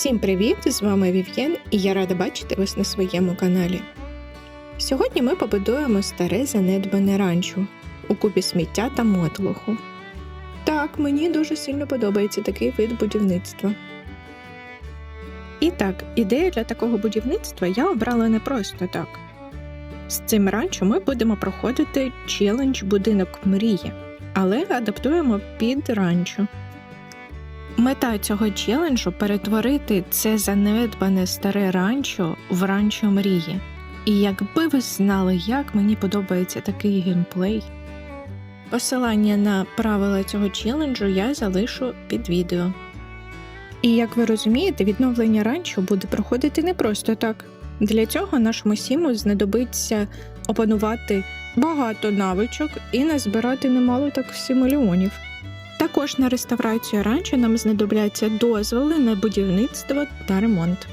Всім привіт! З вами Вів'єн і я рада бачити вас на своєму каналі. Сьогодні ми побудуємо старе занедбане ранчо у купі сміття та мотлоху. Так, мені дуже сильно подобається такий вид будівництва. І так, ідею для такого будівництва я обрала не просто так. З цим ранчо ми будемо проходити челендж будинок мрії, але адаптуємо під ранчо. Мета цього челенджу перетворити це занедбане старе ранчо в ранчо мрії. І якби ви знали, як мені подобається такий геймплей. Посилання на правила цього челенджу я залишу під відео. І як ви розумієте, відновлення ранчо буде проходити не просто так. Для цього нашому сіму знадобиться опанувати багато навичок і назбирати немало так сімеліонів. Також на реставрацію ранчо нам знадобляться дозволи на будівництво та ремонт.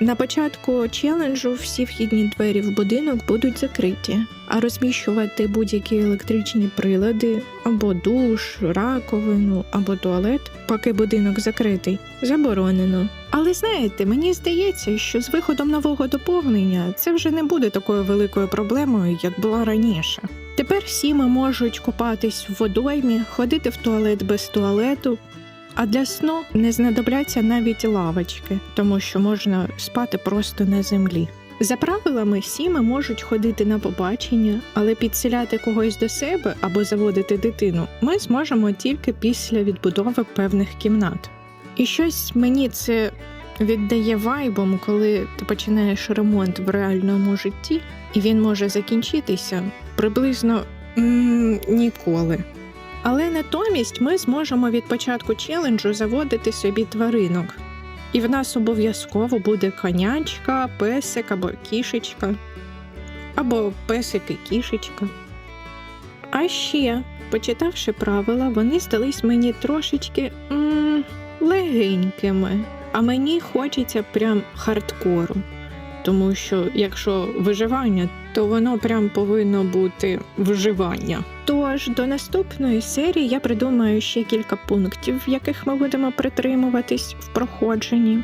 На початку челенджу всі вхідні двері в будинок будуть закриті, а розміщувати будь-які електричні прилади або душ, раковину або туалет, поки будинок закритий, заборонено. Але знаєте, мені здається, що з виходом нового доповнення це вже не буде такою великою проблемою, як була раніше. Тепер всі ми можуть купатись в водоймі, ходити в туалет без туалету, а для сну не знадобляться навіть лавочки, тому що можна спати просто на землі. За правилами, сіми можуть ходити на побачення, але підселяти когось до себе або заводити дитину ми зможемо тільки після відбудови певних кімнат. І щось мені це віддає вайбом, коли ти починаєш ремонт в реальному житті, і він може закінчитися приблизно м- ніколи. Але натомість ми зможемо від початку челенджу заводити собі тваринок. І в нас обов'язково буде конячка, песик або кішечка, або песик і кішечка. А ще, почитавши правила, вони здались мені трошечки м- легенькими, а мені хочеться прям хардкору. Тому що якщо виживання, то воно прям повинно бути виживання. Тож до наступної серії я придумаю ще кілька пунктів, яких ми будемо притримуватись в проходженні,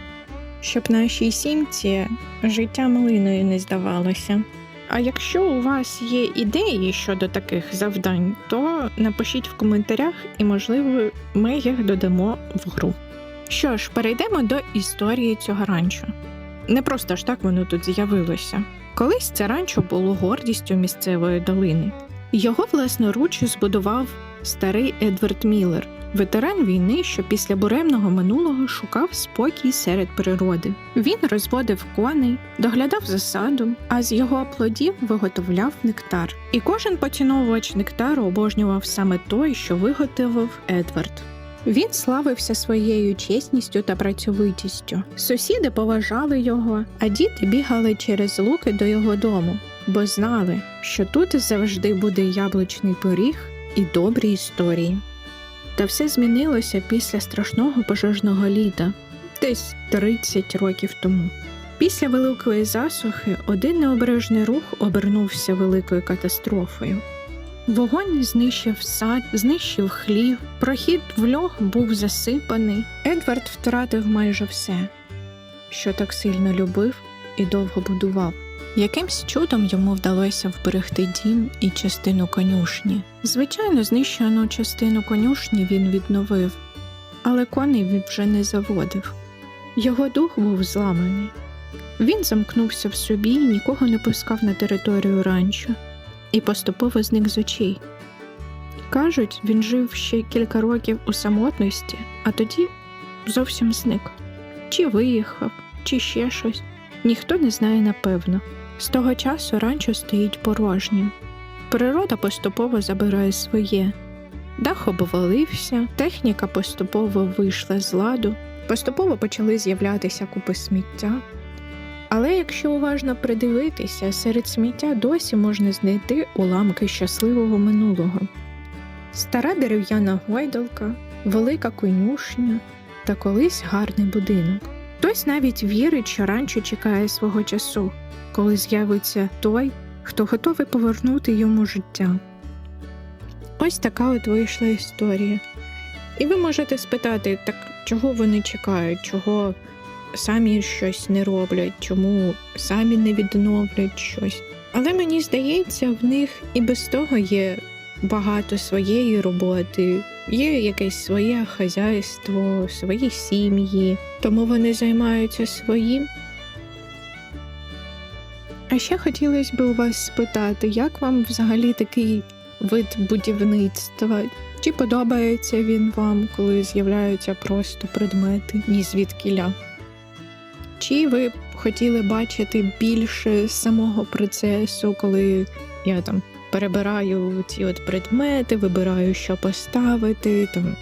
щоб нашій сімці життя млиною не здавалося. А якщо у вас є ідеї щодо таких завдань, то напишіть в коментарях, і, можливо, ми їх додамо в гру. Що ж, перейдемо до історії цього ранчо. Не просто ж так воно тут з'явилося. Колись це ранчо було гордістю місцевої долини. Його власноруч збудував старий Едвард Міллер, ветеран війни, що після буремного минулого шукав спокій серед природи. Він розводив коней, доглядав за садом, а з його плодів виготовляв нектар. І кожен поціновувач нектару обожнював саме той, що виготовив Едвард. Він славився своєю чесністю та працьовитістю. Сусіди поважали його, а діти бігали через луки до його дому, бо знали, що тут завжди буде яблучний пиріг і добрі історії. Та все змінилося після страшного пожежного літа, десь 30 років тому. Після великої засухи один необережний рух обернувся великою катастрофою. Вогонь знищив сад, знищив хлів, прохід в льох був засипаний. Едвард втратив майже все, що так сильно любив і довго будував. Якимсь чудом йому вдалося вберегти дім і частину конюшні. Звичайно, знищену частину конюшні він відновив, але коней він вже не заводив. Його дух був зламаний. Він замкнувся в собі і нікого не пускав на територію ранчо і поступово зник з очей. Кажуть, він жив ще кілька років у самотності, а тоді зовсім зник. Чи виїхав, чи ще щось. Ніхто не знає напевно. З того часу ранчо стоїть порожнім. Природа поступово забирає своє. Дах обвалився, техніка поступово вийшла з ладу, поступово почали з'являтися купи сміття. Але якщо уважно придивитися, серед сміття досі можна знайти уламки щасливого минулого. Стара дерев'яна гойдалка, велика конюшня та колись гарний будинок. Хтось навіть вірить, що ранчо чекає свого часу, коли з'явиться той, хто готовий повернути йому життя. Ось така от вийшла історія. І ви можете спитати, так чого вони чекають, чого самі щось не роблять, чому самі не відновлять щось. Але мені здається, в них і без того є багато своєї роботи, є якесь своє хазяйство, свої сім'ї, тому вони займаються своїм. А ще хотілося б у вас спитати, як вам взагалі такий вид будівництва? Чи подобається він вам, коли з'являються просто предмети ні звідкіля? Чи ви б хотіли бачити більше самого процесу, коли я там перебираю ці от предмети, вибираю, що поставити, там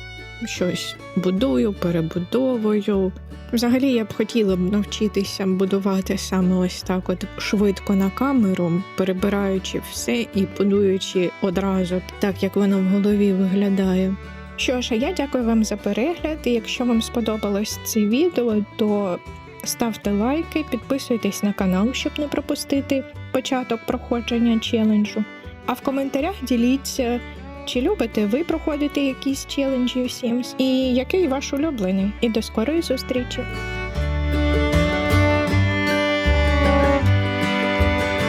щось будую, перебудовую. Взагалі я б хотіла б навчитися будувати саме ось так, от швидко на камеру, перебираючи все і будуючи одразу, так як воно в голові виглядає. Що ж, а я дякую вам за перегляд. І якщо вам сподобалось це відео, то ставте лайки, підписуйтесь на канал, щоб не пропустити початок проходження челенджу. А в коментарях діліться, чи любите ви проходити якісь челенджі у Sims і який ваш улюблений. І до скорої зустрічі!